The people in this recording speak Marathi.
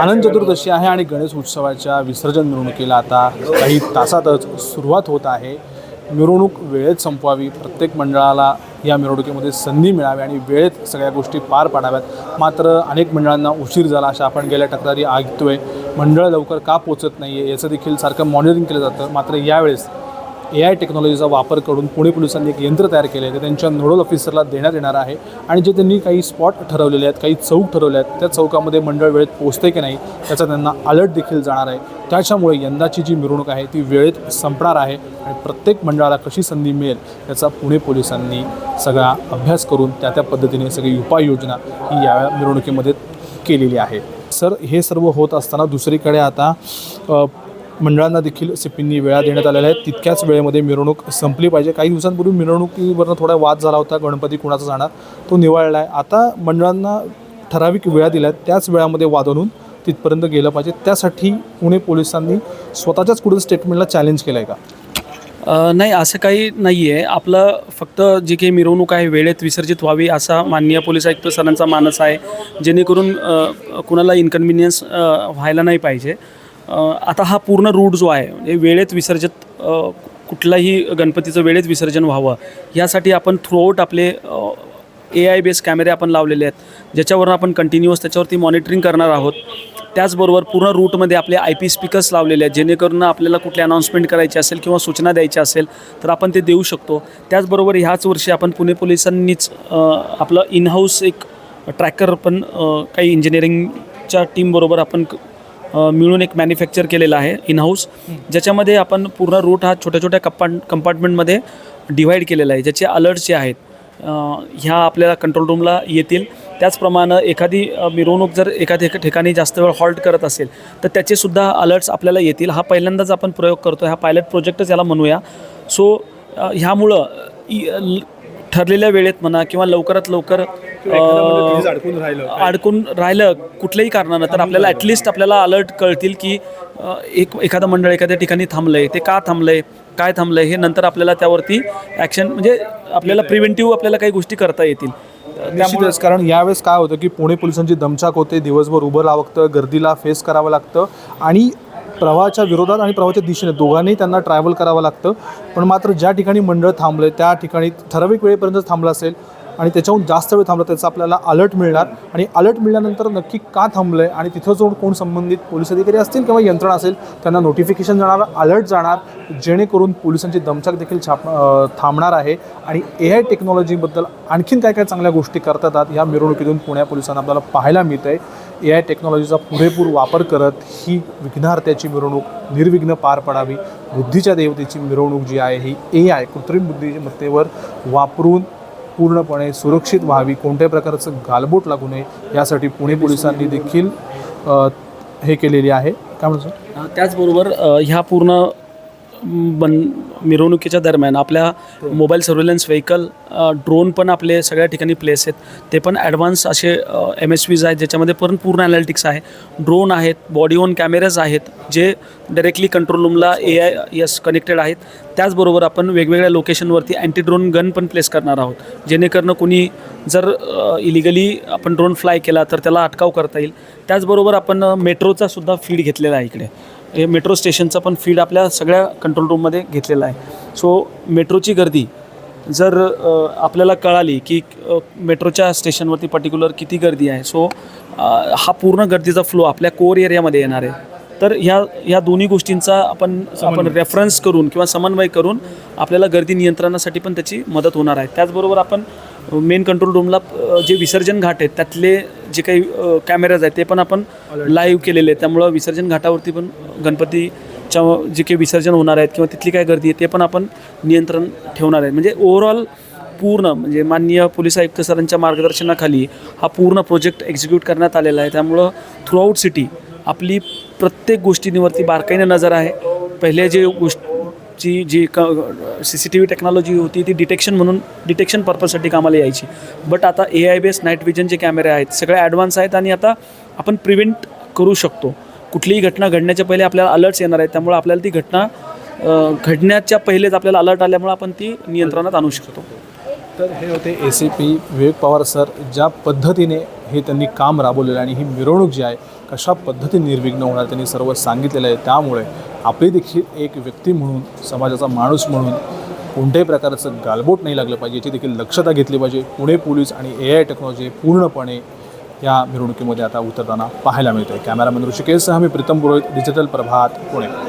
आनंद चतुर्दशी आहे आणि गणेश उत्सवाच्या विसर्जन मिरवणुकीला आता काही तासातच सुरुवात होत आहे. मिरवणूक वेळेत संपवावी. प्रत्येक मंडळाला या मिरवणुकीमध्ये संधी मिळावी आणि वेळेत सगळ्या गोष्टी पार पाडाव्यात. मात्र अनेक मंडळांना उशीर झाला अशा आपण गेल्या तक्रारी ऐकतोय. मंडळ लवकर का पोचत नाही आहे याचं देखील सारखं मॉनिटरिंग केलं जातं. मात्र यावेळेस ए आय टेक्नॉलॉजीचा वापर करून पुणे पोलिसांनी एक यंत्र तयार केले ते त्यांच्या नोडल ऑफिसरला देण्यात येणार आहे. आणि जे त्यांनी काही स्पॉट ठरवलेले आहेत काही चौक ठरवले आहेत त्या चौकामध्ये मंडळ वेळेत पोहोचते की नाही त्याचा त्यांना अलर्ट देखील जाणार आहे. त्याच्यामुळे यंदाची जी मिरवणूक आहे ती वेळेत संपणार आहे आणि प्रत्येक मंडळाला कशी संधी मिळेल याचा पुणे पोलिसांनी सगळा अभ्यास करून त्या त्या पद्धतीने सगळी उपाययोजना ही या मिरवणुकीमध्ये केलेली आहे. सर हे सर्व होत असताना दुसरीकडे आता मंडळांना देखील सिपींनी वेळा देण्यात आलेल्या आहेत. तितक्याच वेळेमध्ये मिरवणूक संपली पाहिजे. काही दिवसांपूर्वी मिरवणुकीवरनं थोडा वाद झाला होता. गणपती कुणाचा जाणार? तो निवळला आहे आता मंडळांना ठराविक वेळा दिल्या आहेत. त्याच वेळामध्ये वादवून तिथपर्यंत गेलं पाहिजे. त्यासाठी पुणे पोलिसांनी स्वतःच्याच कुठं स्टेटमेंटला चॅलेंज केलं आहे का नाही असं काही नाही आहे आपलं फक्त जी काही मिरवणूक आहे वेळेत विसर्जित व्हावी असा माननीय पोलीस आयुक्त सरांचा मानस आहे. जेणेकरून कुणाला इन्कन्व्हिनियन्स व्हायला नाही पाहिजे. आता हा पूर्ण रूट जो आहे म्हणजे वेळेत विसर्जित कुठलाही गणपतीचं वेळेत विसर्जन व्हावं यासाठी आपण थ्रूआउट आपले ए आय बेस कॅमेरे आपण लावलेले आहेत ज्याच्यावरून आपण कंटिन्युअस त्याच्यावरती मॉनिटरिंग करणार आहोत. त्याचबरोबर पूर्ण रूटमध्ये आपले आय पी स्पीकर्स लावलेले आहेत जेणेकरून आपल्याला कुठली अनाऊन्समेंट करायची असेल किंवा सूचना द्यायची असेल तर आपण ते देऊ शकतो. त्याचबरोबर ह्याच वर्षी आपण पुणे पोलिसांनीच आपलं इनहाऊस एक ट्रॅकर पण काही इंजिनिअरिंगच्या टीमबरोबर आपण मिळून एक मॅन्युफॅक्चर केलेला आहे इनहाऊस ज्याच्यामध्ये आपण पूर्ण रूट हा छोट्या छोट्या कपार्ट कंपार्टमेंटमध्ये डिव्हाइड केलेला आहे. ज्याचे अलर्ट जे आहेत ह्या आपल्याला कंट्रोल रूमला येतील. त्याचप्रमाणे एखादी मिरवणूक जर एखाद्या ठिकाणी जास्त वेळ हॉल्ट करत असेल तर त्याचेसुद्धा अलर्ट्स आपल्याला येतील. हा पहिल्यांदाच आपण प्रयोग करतो हा पायलट प्रोजेक्टच याला म्हणूया. सो ह्यामुळं ल- ठरलेल्या वेळेत म्हणा किंवा लवकरात लवकर अ, अडकून राहिलं अडकून राहिलं कुठल्याही कारणानं तर आपल्याला ॲटलिस्ट आपल्याला अलर्ट कळतील की अ, एक एखादं मंडळ एखाद्या ठिकाणी थांबलं आहे ते का थांबलं आहे काय थांबलं आहे हे नंतर आपल्याला त्यावरती ॲक्शन म्हणजे आपल्याला प्रिव्हेंटिव्ह आपल्याला काही गोष्टी करता येतील. निश्चितच कारण यावेळेस काय होतं की पुणे पोलिसांची दमछाक होते दिवसभर उभं लागतं गर्दीला फेस करावं लागतं आणि प्रवाहाच्या विरोधात आणि प्रवाहाच्या दिशेने. दोघांनी त्यांना ट्रॅव्हल करावं लागतं. पण मात्र ज्या ठिकाणी मंडळ थांबलं त्या ठिकाणी ठराविक वेळेपर्यंत थांबलं असेल आणि त्याच्याहून जास्त वेळ थांबला त्याचा आपल्याला अलर्ट मिळणार. आणि अलर्ट मिळाल्यानंतर नक्की का थांबलं आहे आणि तिथं जो कोण संबंधित पोलीस अधिकारी असतील किंवा यंत्रणा असेल त्यांना नोटिफिकेशन जाणार अलर्ट जाणार जेणेकरून पोलिसांची दमछाक देखील छाप थांबणार आहे. आणि ए आय टेक्नॉलॉजीबद्दल आणखीन काय काय चांगल्या गोष्टी करतात ह्या या मिरवणुकीतून पुण्या पोलिसांना आपल्याला पाहायला मिळतं आहे ए आय टेक्नॉलॉजीचा पुरेपूर वापर करत ही विघ्नार्थ्याची मिरवणूक निर्विघ्न पार पडावी. बुद्धीच्या देवतेची मिरवणूक जी आहे ही ए आय कृत्रिम बुद्धिमत्तेवर वापरून पूर्णपणे सुरक्षित व्हावी. कोणत्याही प्रकारचं गालबोट लागू नये यासाठी पुणे पोलिसांनी देखील हे केलेली आहे. काय म्हणतो त्याचबरोबर ह्या पूर्ण बन मिरवणुकीच्या दरम्यान आपल्या मोबाईल सर्व्हेलन्स व्हेकल ड्रोन पण आपले सगळ्या ठिकाणी प्लेस आहेत. ते पण ॲडव्हान्स असे एम एस व्हीज आहेत ज्याच्यामध्ये पण पूर्ण ॲनालिटिक्स आहे. ड्रोन आहेत बॉडी ओन कॅमेराज आहेत जे डायरेक्टली कंट्रोल रूमला ए आय यस कनेक्टेड आहेत. त्याचबरोबर आपण वेगवेगळ्या लोकेशनवरती अँटी ड्रोन गन पण प्लेस करणार आहोत. जेणेकरून कोणी जर इलिगली आपण ड्रोन फ्लाय केला तर त्याला अटकाव करता येईल. त्याचबरोबर आपण मेट्रोचा सुद्धा फीड घेतलेला आहे इकडे. हे मेट्रो स्टेशनचा पण फीड आपल्या सगळ्या कंट्रोल रूममध्ये घेतलेला आहे. सो मेट्रोची गर्दी जर आपल्याला कळाली की मेट्रोच्या स्टेशनवरती पर्टिक्युलर किती गर्दी आहे सो हा पूर्ण गर्दीचा फ्लो आपल्या कोर एरियामध्ये येणार आहे. तर ह्या ह्या दोन्ही गोष्टींचा आपण आपण रेफरन्स करून किंवा समन्वय करून आपल्याला गर्दी नियंत्रणासाठी पण त्याची मदत होणार आहे. त्याचबरोबर आपण मेन कंट्रोल रूमला जे विसर्जन घाट आहेत त्यातले जे काही कॅमेराज आहेत ते पण आपण लाईव्ह केलेले. आहेत. त्यामुळं विसर्जन घाटावरती पण गणपतीच्या जे काही विसर्जन होणार आहेत किंवा तिथली काय गर्दी आहे ते पण आपण नियंत्रण ठेवणार आहे म्हणजे ओव्हरऑल पूर्ण म्हणजे माननीय पोलीस आयुक्त सरांच्या मार्गदर्शनाखाली हा पूर्ण प्रोजेक्ट एक्झिक्यूट करण्यात आलेला आहे. त्यामुळं थ्रूआउट सिटी आपली प्रत्येक गोष्टींवरती बारकाईने नजर आहे. पहिले जे गोष्ट ची जी क C C T V technology होती ती डिटेक्शन म्हणून डिटेक्शन पर्पजसाठी कामाला यायची. बट आता A I based night vision जे कॅमेरे आहेत सगळे ॲडव्हान्स आहेत आणि आता आपण प्रिव्हेंट करू शकतो. कुठलीही घटना घडण्याच्या पहिले आपल्याला अलर्ट्स येणार आहेत त्यामुळे आपल्याला ती घटना घडण्याच्या पहिलेच आपल्याला अलर्ट आल्यामुळे आपण ती नियंत्रणात आणू शकतो. तर हे होते A C P Vivek Pawar sir ज्या पद्धतीने हे त्यांनी काम राबवलेलं आहे आणि ही मिरवणूक जी आहे कशा पद्धतीने निर्विघ्न होणार त्यांनी सर्व सांगितलेलं आहे त्यामुळे आपली देखील एक व्यक्ती म्हणून समाजाचा माणूस म्हणून कोणत्याही प्रकारचं गालबोट नाही लागलं पाहिजे याची देखील दक्षता घेतली पाहिजे. पुणे पोलीस आणि ए आय टेक्नॉलॉजी पूर्णपणे या मिरवणुकीमध्ये आता उतरताना पाहायला मिळते कॅमेरामॅन ऋषिकेशसह मी प्रीतम पुरोहित डिजिटल प्रभात पुणे.